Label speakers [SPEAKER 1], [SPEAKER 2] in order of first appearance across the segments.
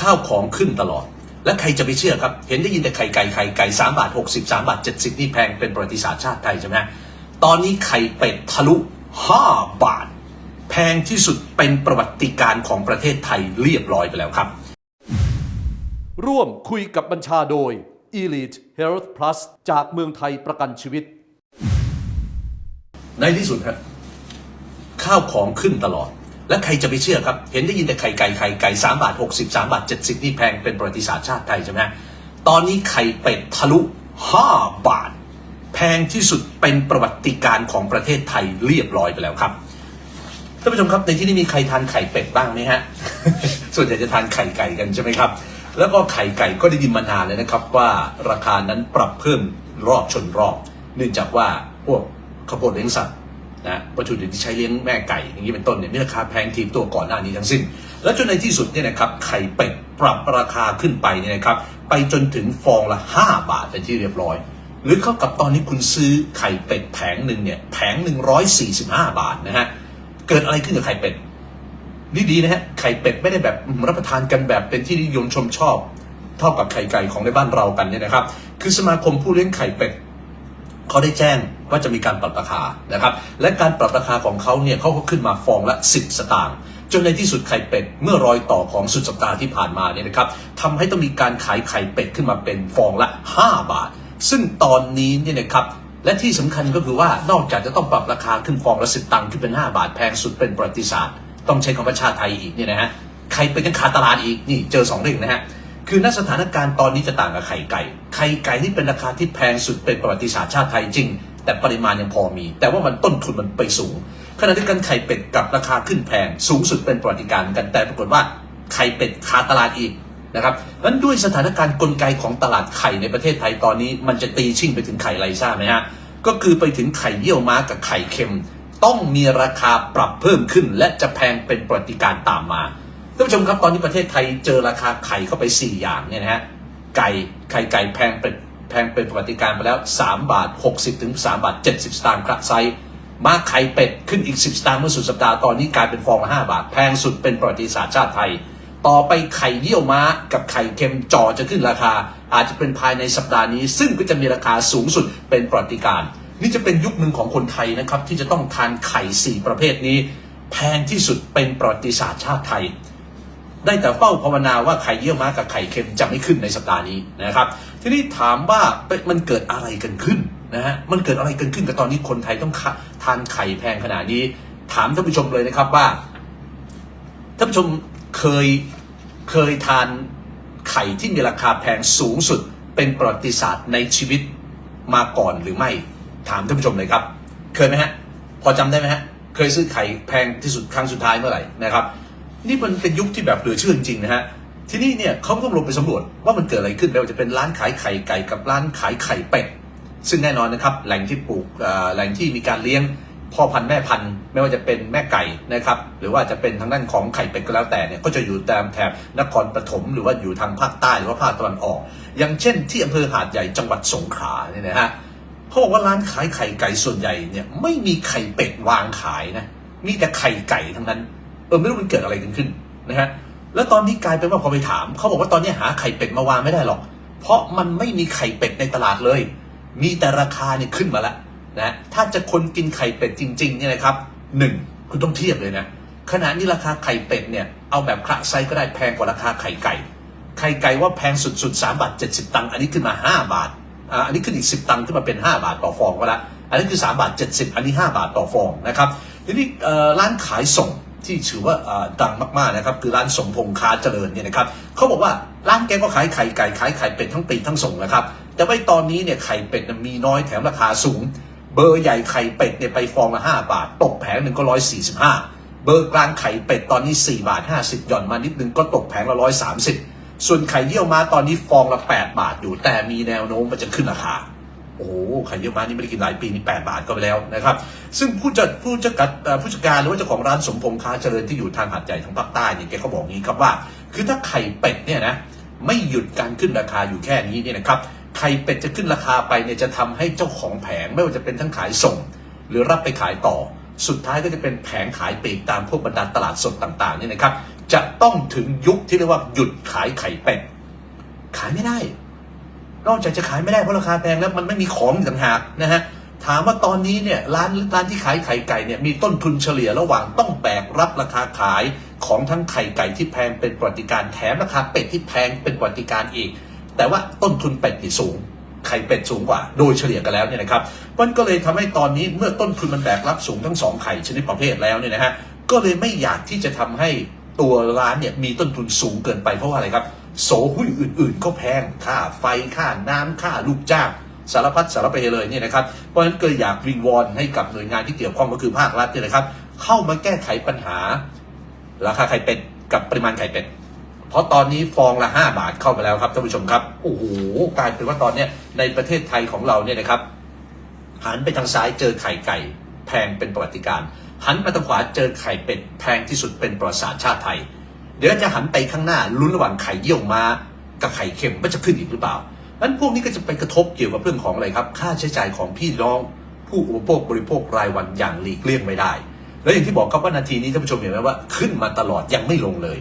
[SPEAKER 1] ข้าวของขึ้นตลอด และใครจะไปเชื่อครับ เห็นได้ยินแต่ไข่ไก่ไข่ไก่สามบาทหกสิบสามบาทเจ็ดสิบนี่แพงเป็นประวัติศาสตร์ชาติไทยใช่ไหมตอนนี้ไข่เป็ดทะลุห้าบาท แพงที่สุดเป็นประวัติการณ์ของประเทศไทยเรียบร้อยไปแล้วครับ
[SPEAKER 2] ร่วมคุยกับบัญชาโดย Elite Health Plus จากเมืองไทยประกันชีวิต
[SPEAKER 1] ในที่สุดครับข้าวของขึ้นตลอด และใครจะไปเชื่อครับ เห็นได้ยินแต่ไข่ไก่ไข่ไก่สามบาทหกสิบสามบาทเจ็ดสิบนี่แพงเป็นประวัติศาสตร์ชาติไทยใช่ไหมตอนนี้ไข่เป็ดทะลุห้าบาท แพงที่สุดเป็นประวัติการณ์ของประเทศไทยเรียบร้อยไปแล้วครับท่านผู้ชมครับในที่นี้มีใครทานไข่เป็ดบ้างไหมฮะ ส่วนใหญ่จะทานไข่ไก่กันใช่ไหมครับ แล้วก็ไข่ไก่ก็ได้ยินมานานเลยนะครับว่าราคานั้นปรับเพิ่มรอบชนรอบ เนื่องจากว่าพวกข้าวโพดเลี้ยงสัตว์ นะวัตถุดิบที่ใช้เลี้ยงแม่ไก่อย่างนี้เป็นต้นเนี่ยมีราคาแพงทีมตัวก่อนหน้านี้ทั้งสิ้น แล้วจนในที่สุดเนี่ยนะครับไข่เป็ดปรับราคาขึ้นไปเนี่ยนะครับไปจนถึงฟองละ 5 บาทเป็นที่เรียบร้อย หรือเข้ากับตอนนี้คุณซื้อไข่เป็ดแผงหนึ่งเนี่ยแผงหนึ่งร้อยสี่สิบห้าบาทนะฮะเกิดอะไรขึ้นกับไข่เป็ดนี่ดีนะฮะไข่เป็ดไม่ได้แบบรับประทานกันแบบเป็นที่นิยมชมชอบ เท่ากับไข่ไก่ของในบ้านเรากันเนี่ยนะครับ คือสมาคมผู้เลี้ยงไข่เป็ดเขาได้แจ้ง ว่าจะมีการปรับราคานะครับ และการปรับราคาของเขาเนี่ยเขาก็ขึ้นมาฟองละ 10 สตางค์จนในที่สุดไข่เป็ดเมื่อรอยต่อของสุดสัปดาห์ที่ผ่านมาเนี่ยนะครับทำให้ต้องมีการขายไข่เป็ดขึ้นมาเป็นฟองละ 5 บาท ซึ่งตอนนี้เนี่ยนะครับและที่สำคัญก็คือว่านอกจากจะต้องปรับราคาขึ้นฟองละสิบตังค์ขึ้นเป็น 5 บาทแพงสุดเป็นประวัติศาสตร์ ต้องใช้คำว่าชาติไทยอีกเนี่ยนะฮะไข่เป็ดยังขาดตลาดอีกนี่เจอสองเรื่องนะฮะคือณสถานการณ์ตอนนี้จะต่างกับไข่ไก่ ไข่ไก่นี่เป็นราคาที่แพงสุดเป็นประวัติศาสตร์ชาติไทยจริง แต่ปริมาณยังพอมี แต่ว่ามันต้นทุนมันไปสูง ขณะที่กันไข่เป็ดกับราคาขึ้นแพงสูงสุดเป็นประวัติการณ์เหมือนกันแต่ปรากฏว่าไข่เป็ดขาดตลาดอีกนะครับนั้นด้วยสถานการณ์กลไกของตลาดไข่ในประเทศไทยตอนนี้ มันจะตีชิ่งไปถึงไข่ไรซ่าไหมฮะก็คือไปถึงไข่เยี่ยวม้ากับไข่เค็ม ต้องมีราคาปรับเพิ่มขึ้น และจะแพงเป็นประวัติการตามมาท่านผู้ชมครับตอนนี้ประเทศไทยเจอราคาไข่เข้าไป 4 อย่างเนี่ยนะฮะไก่ไข่ไก่แพงเป็น แพงเป็นประวัติการไปแล้ว 3 บาท 60 ถึง 3 บาท 70 สตางค์ครับไซมาไข่เป็ดขึ้นอีก 10 สตางค์เมื่อสุดสัปดาห์ตอนนี้กลายเป็นฟองละ5บาท แพงสุดเป็นประวัติศาสตร์ชาติไทย ต่อไปไข่เยี่ยวม้ากับไข่เค็มจ่อจะขึ้นราคา อาจจะเป็นภายในสัปดาห์นี้ ซึ่งก็จะมีราคาสูงสุดเป็นประวัติการ นี่จะเป็นยุคหนึ่งของคนไทยนะครับที่จะต้องทานไข่สี่ประเภทนี้ แพงที่สุดเป็นประวัติศาสตร์ชาติไทยได้แต่เฝ้าภาวนาว่าไข่เยี่ยวม้ากับไข่เค็มจะไม่ขึ้นในสัปดาห์นี้นะครับ ทีนี้ถามว่ามันเกิดอะไรกันขึ้นนะฮะมันเกิดอะไรกันขึ้นกับตอนนี้คนไทยต้องทานไข่แพงขนาดนี้ ถามท่านผู้ชมเลยนะครับว่าท่านผู้ชมเคยเคยทานไข่ที่มีราคาแพงสูงสุดเป็นประวัติศาสตร์ในชีวิตมาก่อนหรือไม่ ถามท่านผู้ชมเลยครับ เคยไหมฮะ พอจำได้ไหมฮะ เคยซื้อไข่แพงที่สุดครั้งสุดท้ายเมื่อไหร่นะครับ นี่มันเป็นยุคที่แบบเหลือเชื่อจริงๆนะฮะ ทีนี้เนี่ยเขาต้องลงไปสำรวจว่ามันเกิดอะไรขึ้นไม่ว่าจะเป็นร้านขายไข่ไก่กับร้านขายไข่เป็ดซึ่งแน่นอนนะครับแหล่งที่ปลูกแหล่งที่มีการเลี้ยงพ่อพันธุ์แม่พันธุ์ไม่ว่าจะเป็นแม่ไก่นะครับหรือว่าจะเป็นทางด้านของไข่เป็ดก็แล้วแต่เนี่ยก็จะอยู่ตามแถบนครปฐมหรือว่าอยู่ทางภาคใต้หรือว่าภาคตะวันออก อย่างเช่น ที่อำเภอหาดใหญ่จังหวัดสงขลาเนี่ยนะฮะเขาบอกว่าร้านขายไข่ไก่ส่วนใหญ่เนี่ยไม่มีไข่เป็ดวางขายนะมีแต่ไข่ไก่ทั้งนั้นเออไม่รู้มันเกิดอะไรกันขึ้นนะฮะ แล้วตอนนี้กลายเป็นว่าพอไปถามเขาบอกว่าตอนนี้หาไข่เป็ดมาวางไม่ได้หรอก เพราะมันไม่มีไข่เป็ดในตลาดเลย มีแต่ราคาเนี่ยขึ้นมาแล้วนะถ้าจะคนกินไข่เป็ดจริงๆเนี่ยนะครับหนึ่งคุณต้องเทียบเลยนะขณะนี้ราคาไข่เป็ดเนี่ยเอาแบบคละไซก็ได้แพงกว่าราคาไข่ไก่ไข่ไก่ว่าแพงสุดๆ3บาท70 ตังค์อันนี้ขึ้นมา 5 บาทอ่าอันนี้ขึ้นอีก 10 ตังค์ขึ้นมาเป็น 5 บาทต่อฟองก็แล้วอันนี้คือ3บาท70 อันนี้ 5 บาทต่อฟองนะครับทีนี้ร้านขายส่ง ที่ถือว่าดังมากๆนะครับคือร้านสมพงษ์ค้าเจริญเนี่ยนะครับเขาบอกว่าร้านแกก็ขายไข่ไก่ขายไข่เป็ดทั้งปีทั้งส่งนะครับแต่ว่าตอนนี้เนี่ยไข่เป็ดมีน้อยแถมราคาสูง เบอร์ใหญ่ไข่เป็ดเนี่ยไปฟองละ5บาท ตกแผงหนึ่งก็145เบอร์กลางไข่เป็ดตอนนี้4บาท50หย่อนมานิดนึงก็ตกแผงละ130ส่วนไข่เยี่ยวม้าตอนนี้ฟองละ8บาทอยู่แต่มีแนวโน้มมันจะขึ้นราคา โอ้โหไข่เยี่ยวม้านี่ไม่ได้กินหลายปีนี่8บาทก็ไปแล้วนะครับ ซึ่งผู้จัดผู้จัดการผู้จัดการหรือว่าเจ้าของร้านสมพงษ์ค้าเจริญที่อยู่ทางหาดใหญ่ทางภาคใต้เนี่ยแกก็บอกงี้ครับว่า คือถ้าไข่เป็ดเนี่ยนะไม่หยุดการขึ้นราคาอยู่แค่นี้เนี่ยนะครับไข่เป็ดจะขึ้นราคาไปเนี่ยจะทำให้เจ้าของแผงไม่ว่าจะเป็นทั้งขายส่ง หรือรับไปขายต่อ สุดท้ายก็จะเป็นแผงขายปลีกตามพวกบรรดาตลาดสดต่างๆเนี่ยนะครับ จะต้องถึงยุคที่เรียกว่าหยุดขายไข่เป็ดขายไม่ได้ นอกจากจะขายไม่ได้เพราะราคาแพงแล้วมันไม่มีของต่างหากนะฮะถามว่าตอนนี้เนี่ยร้านร้านที่ขายไข่ไก่เนี่ยมีต้นทุนเฉลี่ยระหว่างต้องแบกรับราคาขายของทั้งไข่ไก่ที่แพงเป็นประวัติการแถมราคาเป็ดที่แพงเป็นประวัติการอีก แต่ว่าต้นทุนเป็ดนี่สูงไข่เป็ดสูงกว่า โดยเฉลี่ยกันแล้วเนี่ยนะครับมันก็เลยทำให้ตอนนี้เมื่อต้นทุนมันแบกรับสูงทั้งสองไข่ชนิดประเภทแล้วเนี่ยนะฮะก็เลยไม่อยากที่จะทำให้ตัวร้านเนี่ยมีต้นทุนสูงเกินไปเพราะว่าอะไรครับ โสหุ้ยอื่น ๆ ก็แพงค่าไฟค่าน้ำค่าลูกจ้างสารพัดสารเพเลยเนี่ยนะครับ เพราะฉะนั้นก็อยากวิงวอนให้กับหน่วยงานที่เกี่ยวข้องก็คือภาครัฐเนี่ยนะครับ เข้ามาแก้ไขปัญหา ราคาไข่เป็ดกับปริมาณไข่เป็ด เพราะตอนนี้ฟองละ 5 บาทเข้ามาแล้วครับท่านผู้ชมครับ โอ้โหกลายเป็นว่าตอนเนี้ยในประเทศไทยของเราเนี่ยนะครับ หันไปทางซ้ายเจอไข่ไก่ แพงเป็นประวัติการณ์หันมาทางขวาเจอไข่เป็ดแพงที่สุดเป็นประวัติศาสตร์ชาติไทย เดี๋ยวจะหันไปข้างหน้าลุ้นระหว่างไข่เยี่ยวมากับไข่เค็มว่าจะขึ้นอีกหรือเปล่านั้นพวกนี้ก็จะไปกระทบเกี่ยวกับเรื่องของอะไรครับ ค่าใช้จ่ายของพี่น้อง ผู้อุปโภคบริโภครายวันอย่างหลีกเลี่ยงไม่ได้ แล้วอย่างที่บอกครับว่านาทีนี้ท่านผู้ชมเห็นไหมว่าขึ้นมาตลอดยังไม่ลงเลย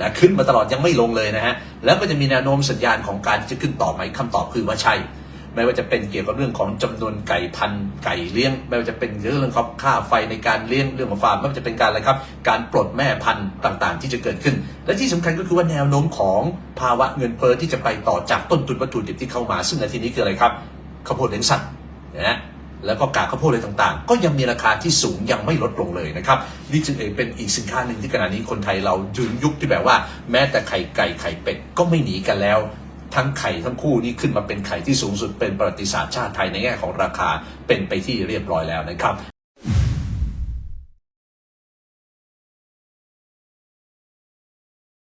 [SPEAKER 1] นะขึ้นมาตลอดยังไม่ลงเลยนะฮะแล้วก็จะมีแนวโน้มสัญญาณของการจะขึ้นต่อไหมคำตอบคือว่าใช่ ไม่ว่าจะเป็นเกี่ยวกับเรื่องของจำนวนไก่พันไก่เลี้ยง ไม่ว่าจะเป็นเรื่องของค่าไฟในการเลี้ยงเรื่องของฟาร์มไม่ว่าจะเป็นการอะไรครับ การปลดแม่พันธุ์ต่างๆ ที่จะเกิดขึ้น และที่สำคัญก็คือว่าแนวโน้มของภาวะเงินเฟ้อที่จะไปต่อจากต้นทุนวัตถุดิบที่เข้ามา ซึ่งในที่นี้คืออะไรครับข้าวโพดเลี้ยงสัตว์นะฮะแล้วก็กากข้าวโพดอะไรต่างๆ ก็ยังมีราคาที่สูงยังไม่ลดลงเลยนะครับ นี่จึงเองเป็นอีกสินค้าหนึ่งที่ขณะนี้คนไทยเราถึงยุคที่แบบว่า แม้แต่ไข่ไก่ไข่เป็ดก็ไม่หนีกันแล้ว ทั้งไข่ทั้งคู่นี้ขึ้นมาเป็นไข่ที่สูงสุดเป็นประวัติศาสตร์ชาติไทยในแง่ของราคาเป็นไปที่เรียบร้อยแล้วนะครับ